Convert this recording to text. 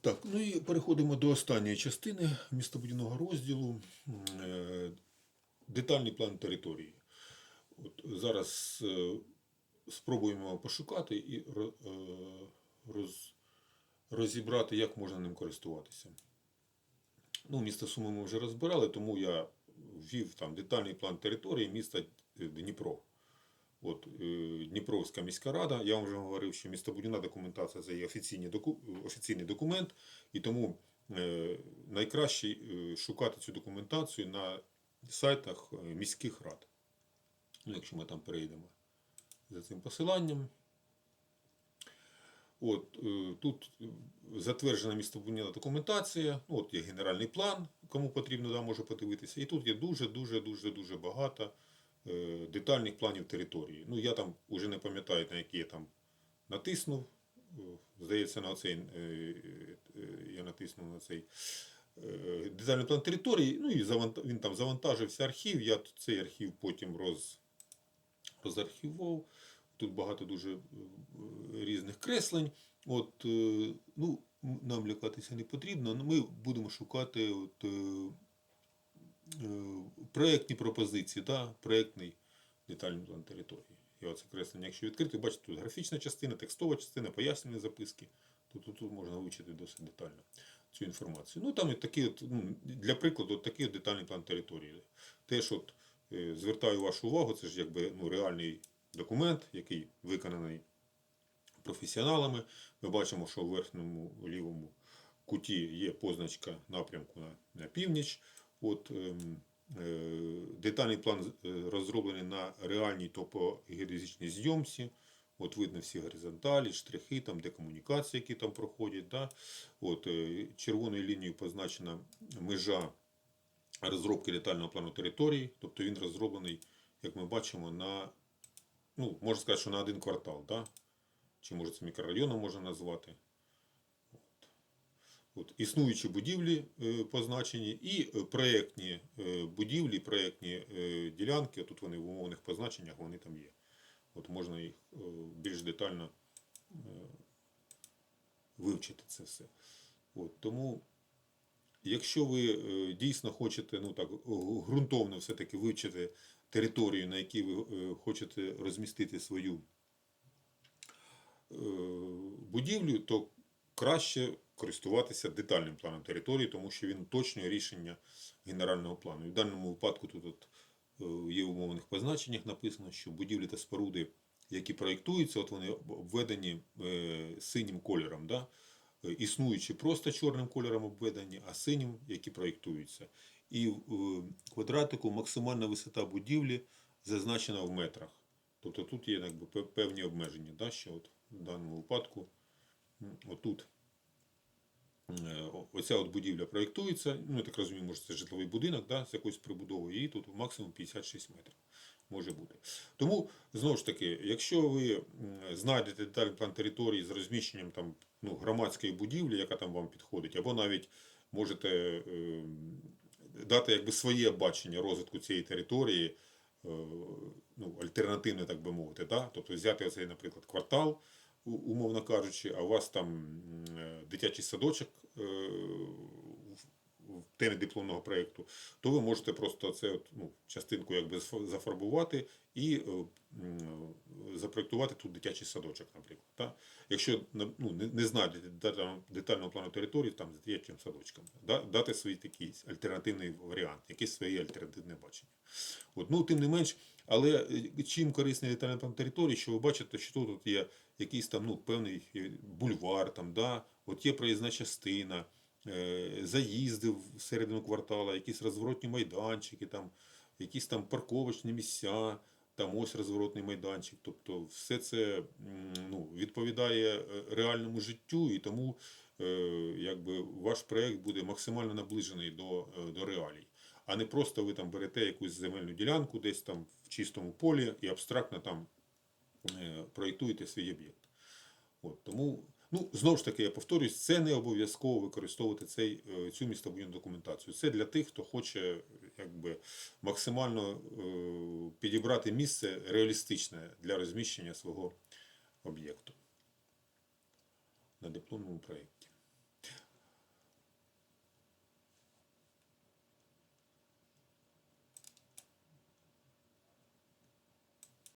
Так, ну і переходимо до останньої частини містобудівного розділу. Е, Детальний план території. От зараз е, спробуємо пошукати і е, роз, розібрати, як можна ним користуватися. Ну, місто Суми ми вже розбирали, тому я ввів там детальний план території міста Дніпро. От, е, Дніпровська міська рада. Я вам вже говорив, що містобудівна документація це є офіційний, доку, офіційний документ, і тому е, найкраще е, шукати цю документацію на сайтах міських рад. Ну, якщо ми там перейдемо за цим посиланням. От, тут затверджена містобудівна документація, ну, от є генеральний план, кому потрібно, да, може подивитися. І тут є дуже-дуже дуже дуже багато детальних планів території. Ну, я там вже не пам'ятаю, на які я там натиснув. Е, Здається, на цей е, е, я натиснув на цей е, детальний план території. Ну і він там завантажився архів. Я цей архів потім роз, розархівував. Тут багато дуже е, різних креслень. От, е, ну, нам лякатися не потрібно, але ми будемо шукати от, е, е, проєктні пропозиції, да? проєктний детальний план території. І оце креслення, якщо відкрити, бачите, тут графічна частина, текстова частина, пояснені записки. Тут, тут, тут можна вивчити досить детально цю інформацію. Ну там і такі, от, ну, для прикладу, от такий от детальний план території. Теж от, е, звертаю вашу увагу, це ж якби ну, реальний документ, який виконаний професіоналами. Ми бачимо, що в верхньому лівому куті є позначка напрямку на, на північ. От, ем, е, детальний план е, розроблений на реальній топогеодезичній зйомці. От видно всі горизонталі, штрихи, там, де комунікації, які там проходять. Да? От, е, червоною лінією позначена межа розробки детального плану території. Тобто він розроблений, як ми бачимо, на, ну, можна сказати, що на один квартал. Да? Чи може це мікрорайоном можна назвати. От. Існуючі будівлі е, позначені і е, проєктні е, будівлі, проєктні ділянки. Тут вони в умовних позначеннях вони там є. От можна їх більш детально вивчити це все. От. Тому, якщо ви дійсно хочете ну, так, ґрунтовно все-таки вивчити територію, на якій ви хочете розмістити свою будівлю, то краще користуватися детальним планом території, тому що він уточнює рішення генерального плану. І в даному випадку тут от, е, є в умовних позначеннях написано, що будівлі та споруди, які проєктуються, от вони обведені е, синім кольором. Да? Е, Існуючі просто чорним кольором обведені, а синім, які проєктуються. І в квадратику максимальна висота будівлі зазначена в метрах. Тобто тут є якби, певні обмеження, да, що от в даному випадку отут оця от будівля проєктується, ну так розумію, може це житловий будинок да, з якоюсь прибудовою, і тут максимум 56 метрів може бути. Тому, знову ж таки, якщо ви знайдете детальний план території з розміщенням там, ну, громадської будівлі, яка там вам підходить, або навіть можете е, дати якби своє бачення розвитку цієї території, е, ну, альтернативне, так би мовити. Да? Тобто взяти оцей, наприклад, квартал, умовно кажучи, а у вас там е, дитячий садочок е, в- темі дипломного проєкту, то ви можете просто це ну, частинку якби зафарбувати і е, м, запроектувати тут дитячий садочок, наприклад. Та? Якщо ну, не, знайдете детального, плану території там з дитячим садочком, да? дати свій такий альтернативний варіант, якесь своє альтернативне бачення. От, ну, тим не менш, але е, чим корисний детальний план території, що ви бачите, що тут є якийсь там ну, певний е, бульвар, там, да? от є проїзна частина, е, заїзди всередину квартала, якісь розворотні майданчики, там, якісь там парковочні місця, там ось розворотний майданчик. Тобто все це ну, відповідає реальному життю, і тому якби, ваш проєкт буде максимально наближений до, до реалій. А не просто ви там берете якусь земельну ділянку десь там в чистому полі і абстрактно там е, проєктуєте свій об'єкт. От, тому, ну, знову ж таки, я повторюсь, це не обов'язково використовувати цей, е, цю містобудівну документацію. Це для тих, хто хоче якби, максимально е, підібрати місце реалістичне для розміщення свого об'єкту на дипломному проєкті.